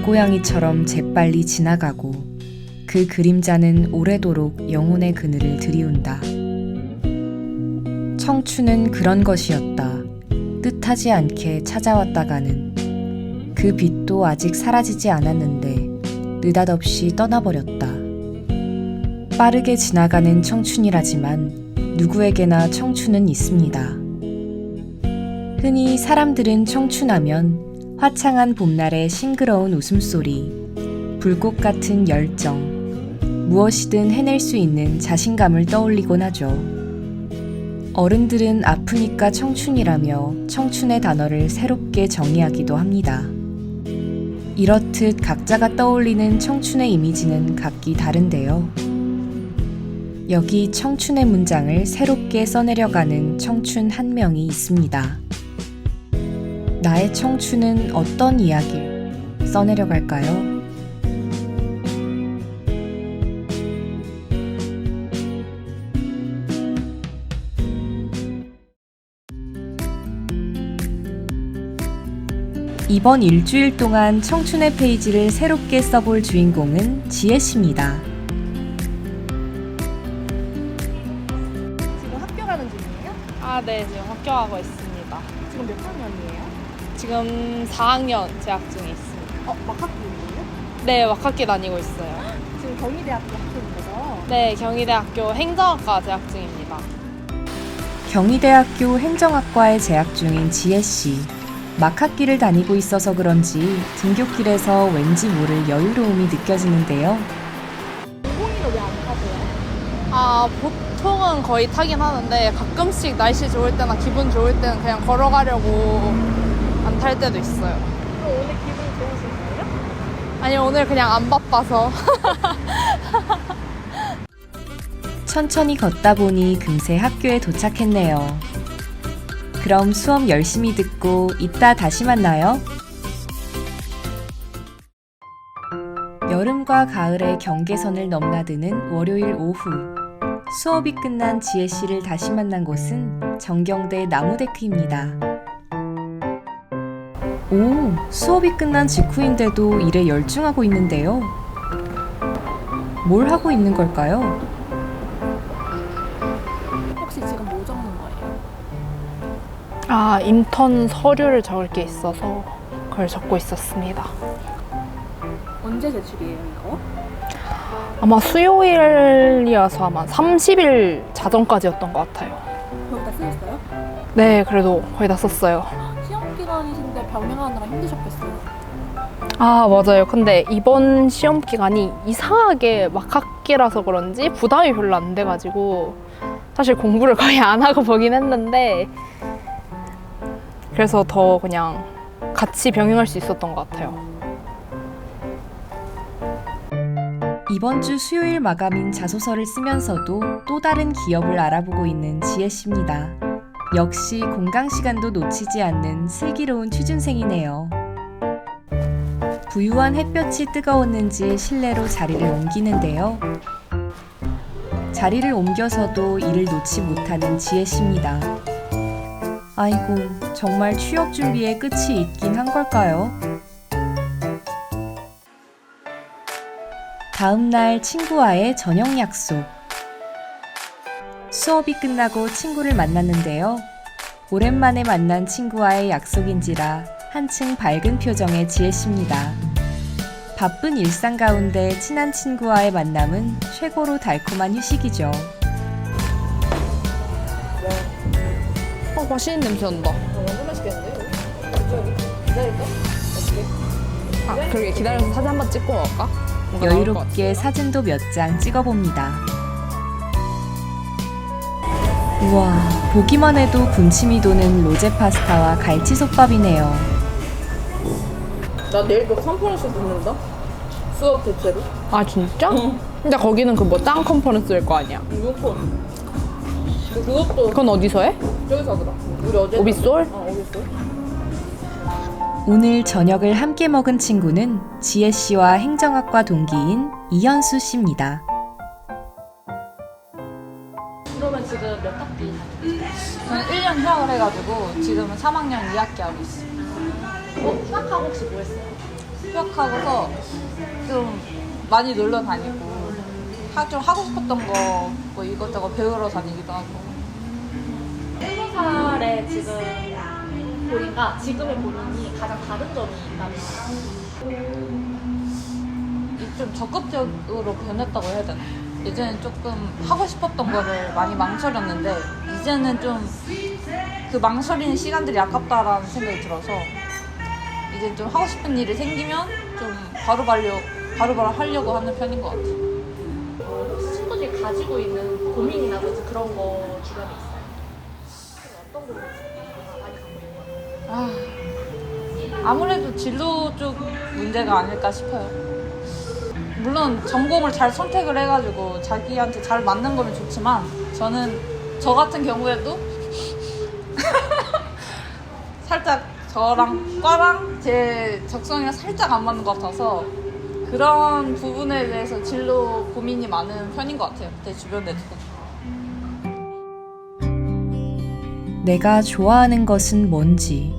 들고양이처럼 재빨리 지나가고 그 그림자는 오래도록 영혼의 그늘을 드리운다. 청춘은 그런 것이었다. 뜻하지 않게 찾아왔다가는 그 빛도 아직 사라지지 않았는데 느닷없이 떠나버렸다. 빠르게 지나가는 청춘이라지만 누구에게나 청춘은 있습니다. 흔히 사람들은 청춘하면 화창한 봄날의 싱그러운 웃음소리, 불꽃 같은 열정, 무엇이든 해낼 수 있는 자신감을 떠올리곤 하죠. 어른들은 아프니까 청춘이라며 청춘의 단어를 새롭게 정의하기도 합니다. 이렇듯 각자가 떠올리는 청춘의 이미지는 각기 다른데요. 여기 청춘의 문장을 새롭게 써내려가는 청춘 한 명이 있습니다. 나의 청춘은 어떤 이야기를 써내려 갈까요? 이번 일주일 동안 청춘의 페이지를 새롭게 써볼 주인공은 지혜 씨입니다. 지금 학교 가는 중이에요? 아, 네, 지금 학교 가고 있습니다. 지금 몇 학년이에요? 지금 4학년 재학 중에 있습니다. 어, 막학기인데요? 네, wak학기 다니고 있어요. 지금 경희대학교 학생인 거죠? 네, 경희대학교 행정학과 재학 중입니다. 경희대학교 행정학과에 재학 중인 지혜 씨. 막학기를 다니고 있어서 그런지 등굣길에서 왠지 모를 여유로움이 느껴지는데요. 공공이를 왜안 타세요? 아, 보통은 거의 타긴 하는데 가끔씩 날씨 좋을 때나 기분 좋을 때는 그냥 걸어가려고 안 탈 때도 있어요. 그럼 오늘 기분 좋으신 거예요? 아니, 오늘 그냥 안 바빠서. 천천히 걷다 보니 금세 학교에 도착했네요. 그럼 수업 열심히 듣고 이따 다시 만나요. 여름과 가을의 경계선을 넘나드는 월요일 오후. 수업이 끝난 지혜 씨를 다시 만난 곳은 정경대 나무데크입니다. 오, 수업이 끝난 직후인데도 일에 열중하고 있는데요. 뭘 하고 있는 걸까요? 혹시 지금 뭐 적는 거예요? 아, 인턴 서류를 적을 게 있어서 그걸 적고 있었습니다. 언제 제출이에요, 이거? 아마 수요일이어서 아마 30일 자정까지였던 것 같아요. 거기다 쓰셨어요? 네, 그래도 거의 다 썼어요. 병행하느라 힘드셨겠어요. 아, 맞아요. 근데 이번 시험 기간이 이상하게 막 학기라서 그런지 부담이 별로 안 돼가지고 사실 공부를 거의 안 하고 보긴 했는데 그래서 더 그냥 같이 병행할 수 있었던 것 같아요. 이번 주 수요일 마감인 자소서를 쓰면서도 또 다른 기업을 알아보고 있는 지혜 씨입니다. 역시 공강 시간도 놓치지 않는 슬기로운 취준생이네요. 부유한 햇볕이 뜨거웠는지 실내로 자리를 옮기는데요. 자리를 옮겨서도 일을 놓지 못하는 지혜 씨입니다. 아이고, 정말 취업 준비에 끝이 있긴 한 걸까요? 다음 날 친구와의 저녁 약속. 수업이 끝나고 친구를 만났는데요. 오랜만에 만난 친구와의 약속인지라 한층 밝은 표정의 지혜 씨입니다. 바쁜 일상 가운데 친한 친구와의 만남은 최고로 달콤한 휴식이죠. 어, 맛있는 냄새 난다. 완전 맛있겠는데요? 기다릴까? 아, 그러게 기다려서 사진 한 번 찍고 먹을까? 뭔가 나올 것 여유롭게 사진도 몇 장 찍어봅니다. 우와, 보기만 해도 군침이 도는 로제 파스타와 갈치솥밥이네요. 나 내일 또 컨퍼런스 듣는다? 수업 대체로? 아 진짜? 근데 거기는 그뭐짱 컨퍼런스일 거 아니야? 무조건. 그것도 그건 어디서 해? 저기서 하더라. 우리 어제. 오비솔? 어, 오비솔. 오늘 저녁을 함께 먹은 친구는 지혜 씨와 행정학과 동기인 이현수 씨입니다. 해가지고 지금은 3학년 2학기 하고 있어요. 어? 휴학하고 혹시 뭐 했어요? 합격하고서 좀 많이 놀러 다니고 하, 좀 하고 싶었던 거 뭐 이것저것 배우러 다니기도 하고 스무 살에 지금 본인과 지금의 본인이 가장 다른 점이 있다면 이좀 적극적으로 변했다고 해야 되나? 예전엔 조금 하고 싶었던 거를 많이 망설였는데 이제는 좀 그 망설이는 시간들이 아깝다라는 생각이 들어서 이제 좀 하고 싶은 일이 생기면 좀 바로바로 바로바로 하려고 하는 편인 것 같아요. 어, 친구들이 가지고 있는 고민이라든지 그런 거 주변에 있어요? 어떤 고민 많이 갖고 있는 아, 아무래도 진로 쪽 문제가 아닐까 싶어요. 물론 전공을 잘 선택을 해가지고 자기한테 잘 맞는 거면 좋지만 저는 저 같은 경우에도 살짝 저랑 과랑 제 적성이랑 살짝 안 맞는 것 같아서 그런 부분에 대해서 진로 고민이 많은 편인 것 같아요. 제 주변에도. 내가 좋아하는 것은 뭔지,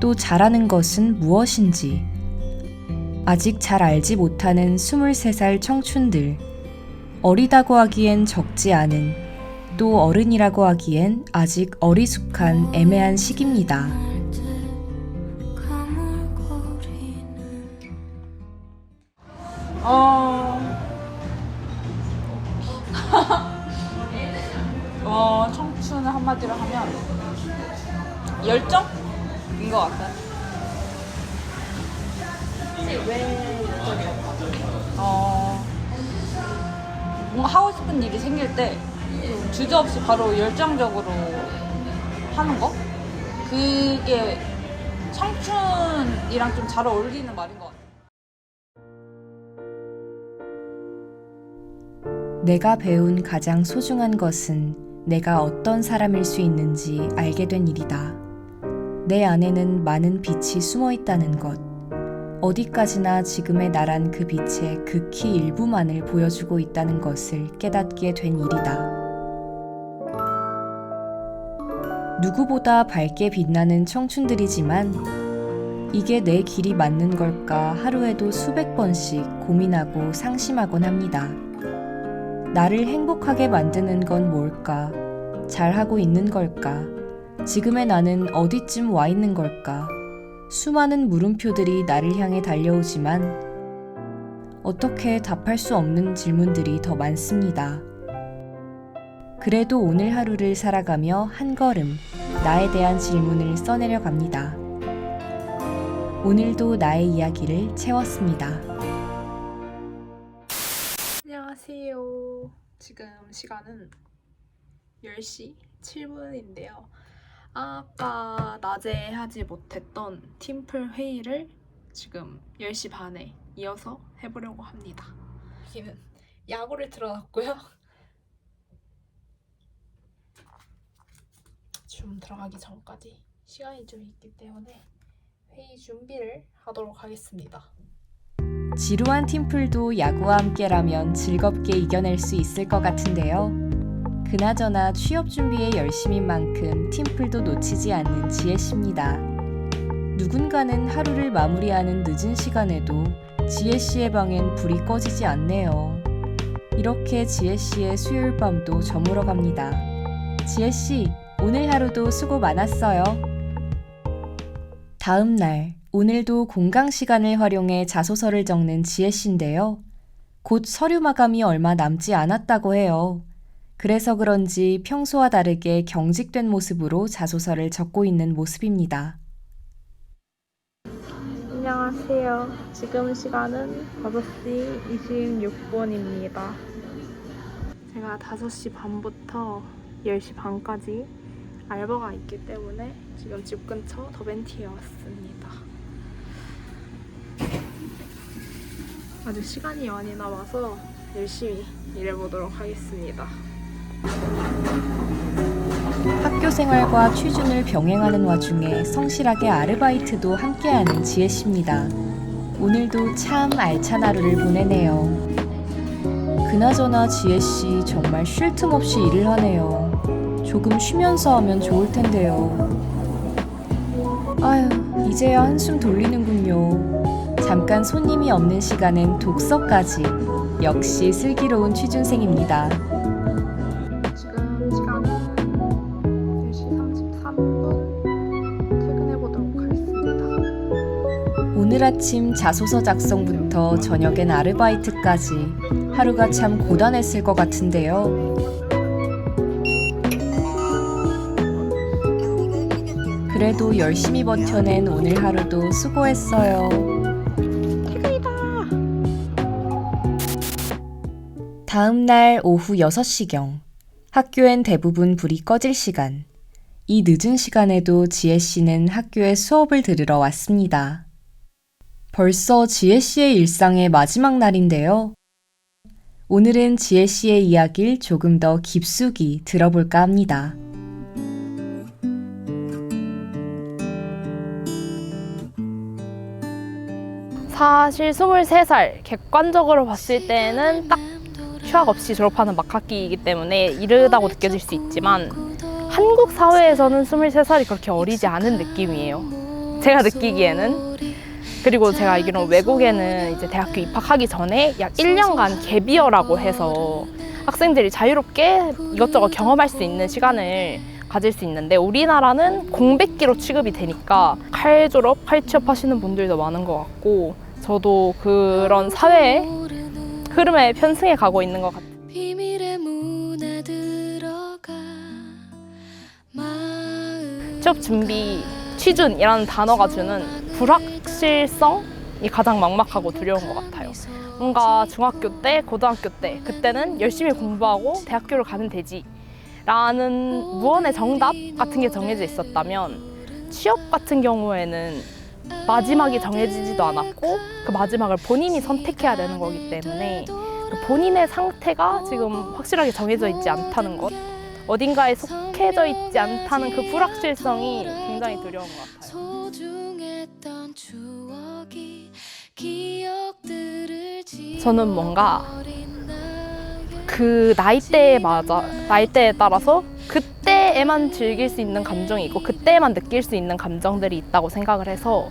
또 잘하는 것은 무엇인지, 아직 잘 알지 못하는 23살 청춘들, 어리다고 하기엔 적지 않은, 또 어른이라고 하기엔 아직 어리숙한 애매한 시기입니다. 어, 청춘을 한마디로 하면 열정인 것 같아요. 어, 뭔가 하고 싶은 일이 생길 때 주저없이 바로 열정적으로 하는 거? 그게 청춘이랑 좀 잘 어울리는 말인 것 같아요. 내가 배운 가장 소중한 것은 내가 어떤 사람일 수 있는지 알게 된 일이다. 내 안에는 많은 빛이 숨어 있다는 것. 어디까지나 지금의 나란 그 빛의 극히 일부만을 보여주고 있다는 것을 깨닫게 된 일이다. 누구보다 밝게 빛나는 청춘들이지만 이게 내 길이 맞는 걸까 하루에도 수백 번씩 고민하고 상심하곤 합니다. 나를 행복하게 만드는 건 뭘까? 잘하고 있는 걸까? 지금의 나는 어디쯤 와 있는 걸까? 수많은 물음표들이 나를 향해 달려오지만 어떻게 답할 수 없는 질문들이 더 많습니다. 그래도 오늘 하루를 살아가며 한 걸음 나에 대한 질문을 써내려 갑니다. 오늘도 나의 이야기를 채웠습니다. 안녕하세요. 지금 시간은 10시 7분인데요. 아까 낮에 하지 못했던 팀플 회의를 지금 10시 반에 이어서 해보려고 합니다. 여기는 야구를 틀어놨고요. 줌 들어가기 전까지 시간이 좀 있기 때문에 회의 준비를 하도록 하겠습니다. 지루한 팀플도 야구와 함께라면 즐겁게 이겨낼 수 있을 것 같은데요. 그나저나 취업 준비에 열심인 만큼 팀플도 놓치지 않는 지혜 씨입니다. 누군가는 하루를 마무리하는 늦은 시간에도 지혜 씨의 방엔 불이 꺼지지 않네요. 이렇게 지혜 씨의 수요일 밤도 저물어 갑니다. 지혜 씨, 오늘 하루도 수고 많았어요. 다음 날, 오늘도 공강 시간을 활용해 자소서를 적는 지혜 씨인데요. 곧 서류 마감이 얼마 남지 않았다고 해요. 그래서 그런지 평소와 다르게 경직된 모습으로 자소서를 적고 있는 모습입니다. 안녕하세요. 지금 시간은 5시 26분입니다. 제가 5시 반부터 10시 반까지 알바가 있기 때문에 지금 집 근처 더벤티에 왔습니다. 아직 시간이 많이 남아서 열심히 일해보도록 하겠습니다. 학교 생활과 취준을 병행하는 와중에 성실하게 아르바이트도 함께하는 지혜 씨입니다. 오늘도 참 알찬 하루를 보내네요. 그나저나 지혜 씨 정말 쉴 틈 없이 일을 하네요. 조금 쉬면서 하면 좋을 텐데요. 아휴, 이제야 한숨 돌리는군요. 잠깐 손님이 없는 시간엔 독서까지. 역시 슬기로운 취준생입니다. 지금 시간은 10시 33분 퇴근해 보도록 하겠습니다. 오늘 아침 자소서 작성부터 저녁엔 아르바이트까지 하루가 참 고단했을 것 같은데요. 그래도 열심히 버텨낸 오늘 하루도 수고했어요. 다음 날 오후 6시경. 학교엔 대부분 불이 꺼질 시간. 이 늦은 시간에도 지혜 씨는 학교에 수업을 들으러 왔습니다. 벌써 지혜 씨의 일상의 마지막 날인데요. 오늘은 지혜 씨의 이야기를 조금 더 깊숙이 들어볼까 합니다. 사실 23살 객관적으로 봤을 때는 딱 휴학 없이 졸업하는 막학기이기 때문에 이르다고 느껴질 수 있지만 한국 사회에서는 23살이 그렇게 어리지 않은 느낌이에요. 제가 느끼기에는 그리고 제가 알기로는 외국에는 이제 대학교 입학하기 전에 약 1년간 갭이어라고 해서 학생들이 자유롭게 이것저것 경험할 수 있는 시간을 가질 수 있는데 우리나라는 공백기로 취급이 되니까 칼 졸업, 칼 취업하시는 분들도 많은 것 같고 저도 그런 사회의 흐름에 편승해 가고 있는 것 같아요. 취업 준비, 취준이라는 단어가 주는 불확실성이 가장 막막하고 두려운 것 같아요. 뭔가 중학교 때, 고등학교 때, 그때는 열심히 공부하고 대학교를 가면 되지. 라는 무언의 정답 같은 게 정해져 있었다면 취업 같은 경우에는 마지막이 정해지지도 않았고 그 마지막을 본인이 선택해야 되는 거기 때문에 그 본인의 상태가 지금 확실하게 정해져 있지 않다는 것 어딘가에 속해져 있지 않다는 그 불확실성이 굉장히 두려운 것 같아요. 저는 뭔가 그 나이대에 맞아 나이대에 따라서 그때에만 즐길 수 있는 감정이 있고 그때만 느낄 수 있는 감정들이 있다고 생각을 해서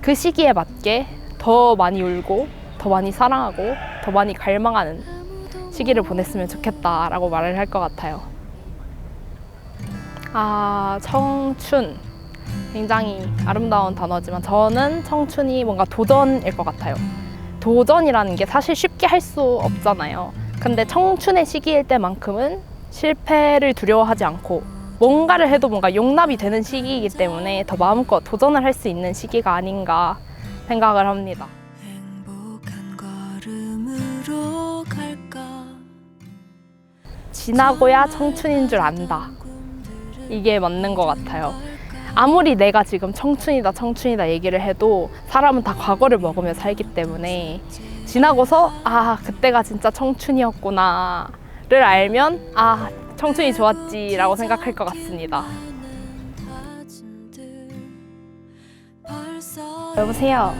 그 시기에 맞게 더 많이 울고 더 많이 사랑하고 더 많이 갈망하는 시기를 보냈으면 좋겠다라고 말을 할 것 같아요. 아 청춘 굉장히 아름다운 단어지만 저는 청춘이 뭔가 도전일 것 같아요. 도전이라는 게 사실 쉽게 할 수 없잖아요. 근데 청춘의 시기일 때만큼은 실패를 두려워하지 않고 뭔가를 해도 뭔가 용납이 되는 시기이기 때문에 더 마음껏 도전을 할 수 있는 시기가 아닌가 생각을 합니다. 행복한 걸음으로 갈까 지나고야 청춘인 줄 안다. 이게 맞는 것 같아요. 아무리 내가 지금 청춘이다, 청춘이다 얘기를 해도 사람은 다 과거를 먹으며 살기 때문에 지나고서 아, 그때가 진짜 청춘이었구나를 알면 아, 청춘이 좋았지라고 생각할 것 같습니다. 여보세요.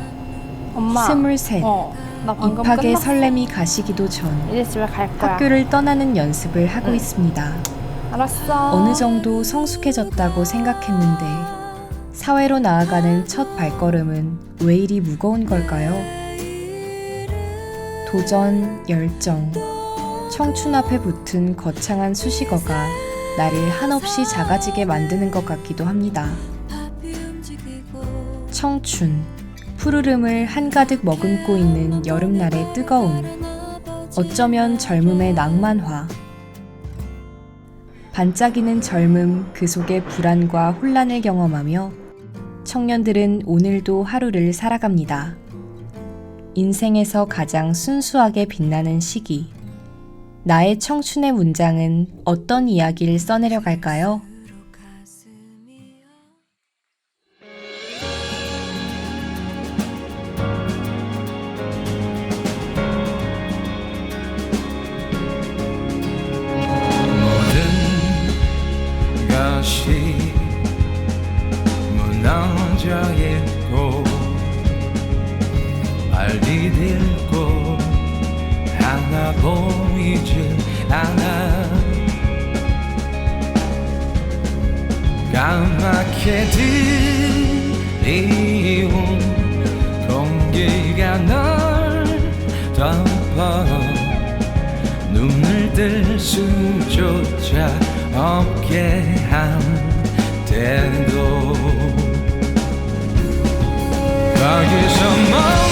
엄마. 스물셋. 어, 나 방금 입학의 끝났어. 설렘이 가시기도 전 이제 집에 갈 거야. 학교를 떠나는 연습을 하고 응. 있습니다. 알았어. 어느 정도 성숙해졌다고 생각했는데 사회로 나아가는 첫 발걸음은 왜 이리 무거운 걸까요? 도전, 열정, 청춘 앞에 붙은 거창한 수식어가 나를 한없이 작아지게 만드는 것 같기도 합니다. 청춘, 푸르름을 한가득 머금고 있는 여름날의 뜨거움, 어쩌면 젊음의 낭만화. 반짝이는 젊음 그 속의 불안과 혼란을 경험하며 청년들은 오늘도 하루를 살아갑니다. 인생에서 가장 순수하게 빛나는 시기. 나의 청춘의 문장은 어떤 이야기를 써내려 갈까요? 덮어 눈을 뜰 수조차 없게 한 때도. 거기서 멀